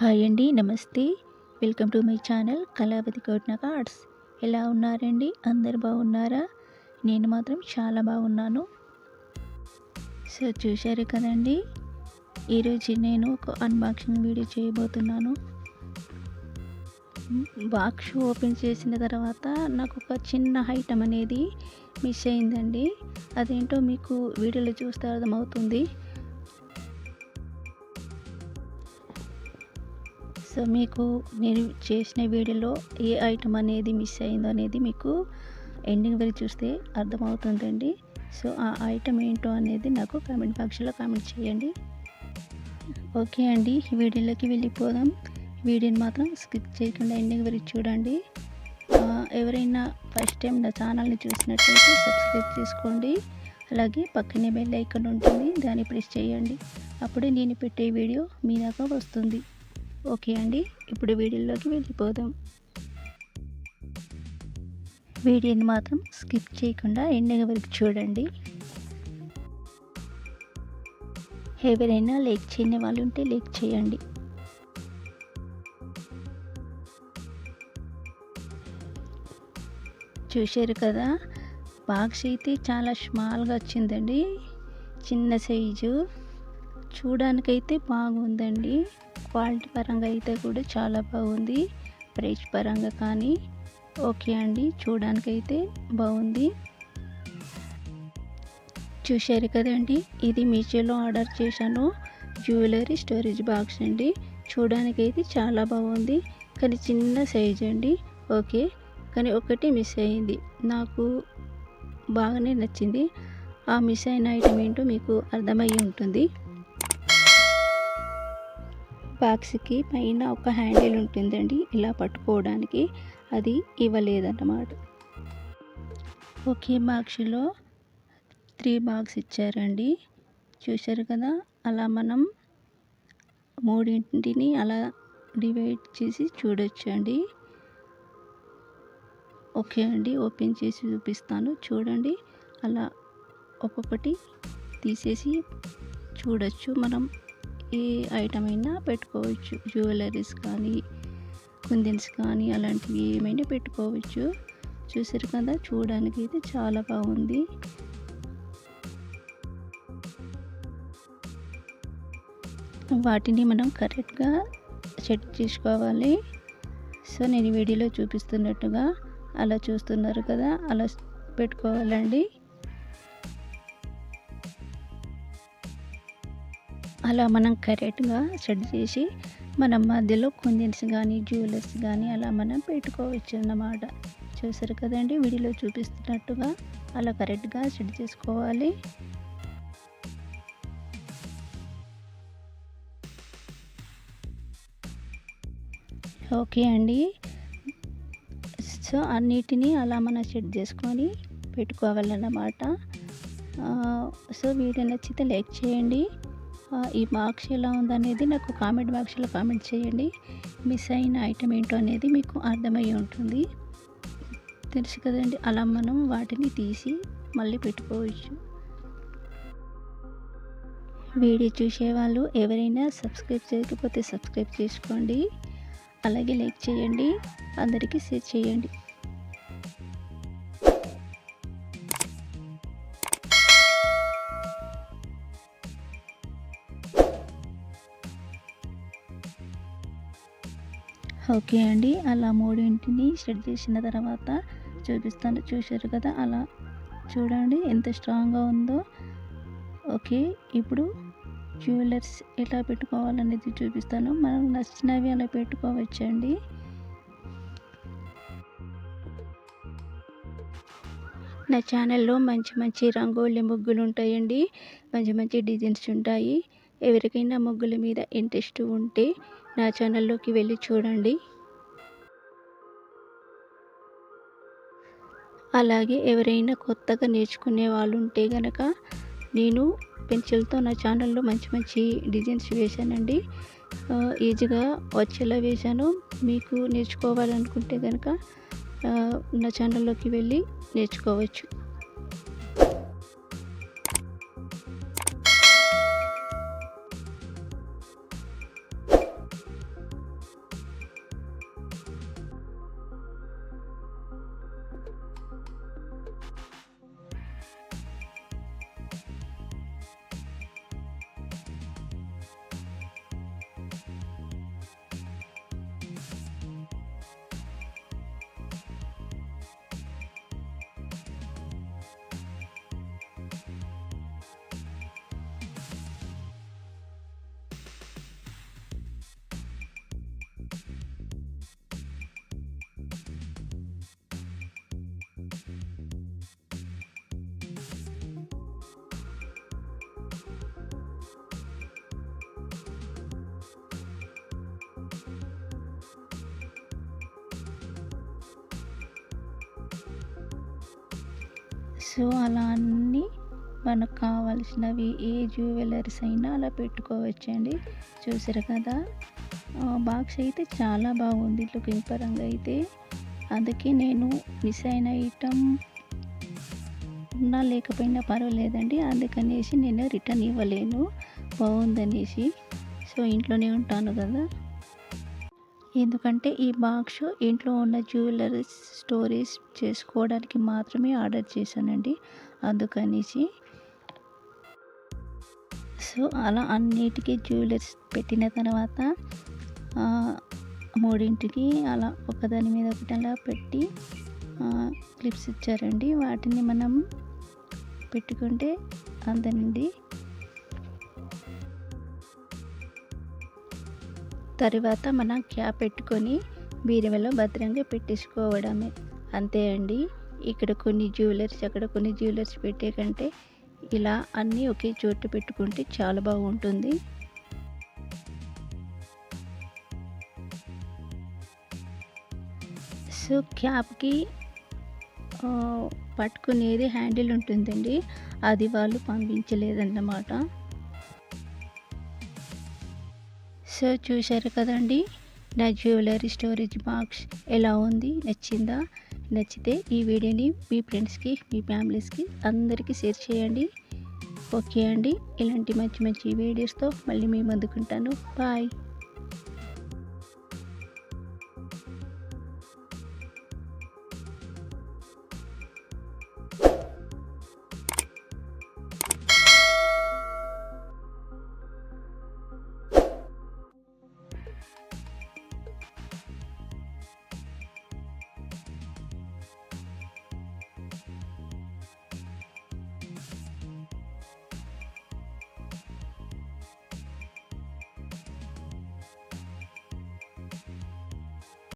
Hi అండి నమస్తే. Welcome to my channel Kalavathi Kotnaka arts. ఎలా ఉన్నారండి? అందరు బాగున్నారా? నేను మాత్రం చాలా బాగున్నాను. సో చూశారు కదండి? ఈరోజు నేను ఒక అన్బాక్సింగ్ వీడియో చేయబోతున్నాను. బాక్స్ ఓపెన్ చేసిన తర్వాత నాకు ఒక చిన్న ఐటమ్ అనేది మిస్ అయిందండి. అదేంటో మీకు వీడియోలో చూస్తే అర్థమవుతుంది. సో మీకు నేను చేసిన వీడియోలో ఏ ఐటమ్ అనేది మిస్ అయిందో అనేది మీకు ఎండింగ్ వరకు చూస్తే అర్థమవుతుందండి. సో ఆ ఐటమ్ ఏంటో అనేది నాకు కామెంట్ బాక్స్లో కామెంట్ చేయండి. ఓకే అండి వీడియోలోకి వెళ్ళిపోదాం. వీడియోని మాత్రం స్కిప్ చేయకుండా ఎండింగ్ వరకు చూడండి. ఎవరైనా ఫస్ట్ టైం నా ఛానల్ని చూసినట్లయితే సబ్స్క్రైబ్ చేసుకోండి. అలాగే పక్కనే బెల్ ఐకాన్ ఉంటుంది దాన్ని ప్రెస్ చేయండి. అప్పుడే నేను పెట్టే వీడియో మీ దాకా వస్తుంది. ఓకే అండి ఇప్పుడు వీడియోలోకి వెళ్ళిపోదాం. వీడియోని మాత్రం స్కిప్ చేయకుండా ఎండగ వరకు చూడండి. ఎవరైనా లేక్ చేయని వాళ్ళు ఉంటే లేక్ చేయండి. చూశారు కదా బాక్స్ అయితే చాలా స్మాల్గా వచ్చిందండి. చిన్న సైజు. చూడడానికైతే బాగుందండి. క్వాలిటీ పరంగా అయితే కూడా చాలా బాగుంది. ప్రైస్ పరంగా కానీ ఓకే అండి. చూడడానికైతే బాగుంది. చూశారు కదండి. ఇది మీషోలో ఆర్డర్ చేశాను. జ్యువెలరీ స్టోరేజ్ బాక్స్ అండి. చూడడానికైతే చాలా బాగుంది. కానీ చిన్న సైజ్ అండి. ఓకే. కానీ ఒకటి మిస్ అయింది. నాకు బాగానే నచ్చింది. ఆ మిస్ అయిన ఐటమ్ ఏంటో మీకు అర్థమయ్యి ఉంటుంది. బాక్స్కి పైన ఒక హ్యాండిల్ ఉంటుందండి. ఇలా పట్టుకోవడానికి అది ఇవ్వలేదన్నమాట. ఒకే బాక్స్లో త్రీ బాక్స్ ఇచ్చారండి. చూశారు కదా అలా మనం మూడింటిని అలా డివైడ్ చేసి చూడొచ్చు అండి ఓకే అండి ఓపెన్ చేసి చూపిస్తాను. చూడండి అలా ఒక్కొక్కటి తీసేసి చూడొచ్చు మనం. ఏ ఐటమ్ అయినా పెట్టుకోవచ్చు. జ్యువెలరీస్ కానీ కుందిన్స్ కానీ అలాంటివి ఏమైనా పెట్టుకోవచ్చు. చూసారు కదా చూడడానికి అయితే చాలా బాగుంది. వాటిని మనం కరెక్ట్గా సెట్ చేసుకోవాలి. సో నేను వీడియోలో చూపిస్తున్నట్టుగా అలా చూస్తున్నారు కదా అలా పెట్టుకోవాలండి. అలా మనం కరెక్ట్గా సెట్ చేసి మనం మధ్యలో కుందిన్స్ కానీ జ్యువెలర్స్ కానీ అలా మనం పెట్టుకోవచ్చు అన్నమాట. చూసారు కదండి? వీడియోలో చూపిస్తున్నట్టుగా అలా కరెక్ట్గా సెట్ చేసుకోవాలి. ఓకే అండి. సో అన్నిటినీ అలా మనం సెట్ చేసుకొని పెట్టుకోవాలన్నమాట. సో వీడియో నచ్చితే లైక్ చేయండి. ఈ బాక్స్ ఎలా ఉందనేది నాకు కామెంట్ బాక్స్లో కామెంట్ చేయండి. మిస్ అయిన ఐటమ్ ఏంటో అనేది మీకు అర్థమయ్యి ఉంటుంది. తెలుసు కదండి అలా మనం వాటిని తీసి మళ్ళీ పెట్టుకోవచ్చు. వీడియో చూసేవాళ్ళు ఎవరైనా సబ్స్క్రైబ్ చేయకపోతే సబ్స్క్రైబ్ చేసుకోండి. అలాగే లైక్ చేయండి. అందరికీ షేర్ చేయండి. ఓకే అండి. అలా మూడింటిని సెట్ చేసిన తర్వాత చూపిస్తాను. చూశారు కదా? అలా చూడండి ఎంత స్ట్రాంగ్గా ఉందో. ఓకే ఇప్పుడు జ్యువెలర్స్ ఎలా పెట్టుకోవాలనేది చూపిస్తాను. మనం నచ్చినవి అలా పెట్టుకోవచ్చండి. నా ఛానల్లో మంచి మంచి రంగోలి ముగ్గులు ఉంటాయండి. మంచి మంచి డిజైన్స్ ఉంటాయి. ఎవరికైనా ముగ్గుల మీద ఇంట్రెస్ట్ ఉంటే నా ఛానల్లోకి వెళ్ళి చూడండి. అలాగే ఎవరైనా కొత్తగా నేర్చుకునే వాళ్ళు ఉంటే కనుక నేను పెన్సిల్తో నా ఛానల్లో మంచి మంచి డిజైన్స్ వేశానండి. ఈజీగా వచ్చేలా వేశాను. మీకు నేర్చుకోవాలనుకుంటే కనుక నా ఛానల్లోకి వెళ్ళి నేర్చుకోవచ్చు. సో అలా అన్నీ మనకు కావాల్సినవి ఏ జ్యువెలరీస్ అయినా అలా పెట్టుకోవచ్చండి. చూసారు కదా? బాక్స్ అయితే చాలా బాగుంది. లుకింగ్ పరంగా అయితే. అందుకే నేను మిస్ అయిన ఐటమ్ ఉన్నా లేకపోయినా పర్వాలేదండి. అందుకనేసి నేను రిటర్న్ ఇవ్వలేను. బాగుందనేసి. సో ఇంట్లోనే ఉంటాను కదా? ఎందుకంటే ఈ బాక్స్ ఇంట్లో ఉన్న జ్యువెలరీ స్టోరేజ్ చేసుకోవడానికి మాత్రమే ఆర్డర్ చేశానండి. అందుకనేసి సో అలా అన్నిటికీ జ్యువెలరీస్ పెట్టిన తర్వాత మూడింటికి అలా ఒకదాని మీద ఒకటి అలా పెట్టి క్లిప్స్ ఇచ్చారండి. వాటిని మనం పెట్టుకుంటే అంతనండి. తర్వాత మనం క్యాప్ పెట్టుకొని బీరువలో భద్రంగా పెట్టేసుకోవడమే. అంతే అండి. ఇక్కడ కొన్ని జ్యువెలర్స్ అక్కడ కొన్ని జ్యువెలర్స్ పెట్టే కంటే ఇలా అన్నీ ఒకే చోటు పెట్టుకుంటే చాలా బాగుంటుంది. సో క్యాప్కి పట్టుకునేది హ్యాండిల్ ఉంటుందండి. అది వాళ్ళు పంపించలేదన్నమాట. సో చూశారు కదండి? నా జ్యువెలరీ స్టోరేజ్ బాక్స్ ఎలా ఉంది? నచ్చిందా? నచ్చితే ఈ వీడియోని మీ ఫ్రెండ్స్కి మీ ఫ్యామిలీస్కి అందరికీ షేర్ చేయండి. ఓకే అండి. ఇలాంటి మంచి మంచి వీడియోస్తో మళ్ళీ మీ ముందుకుంటాను. బాయ్.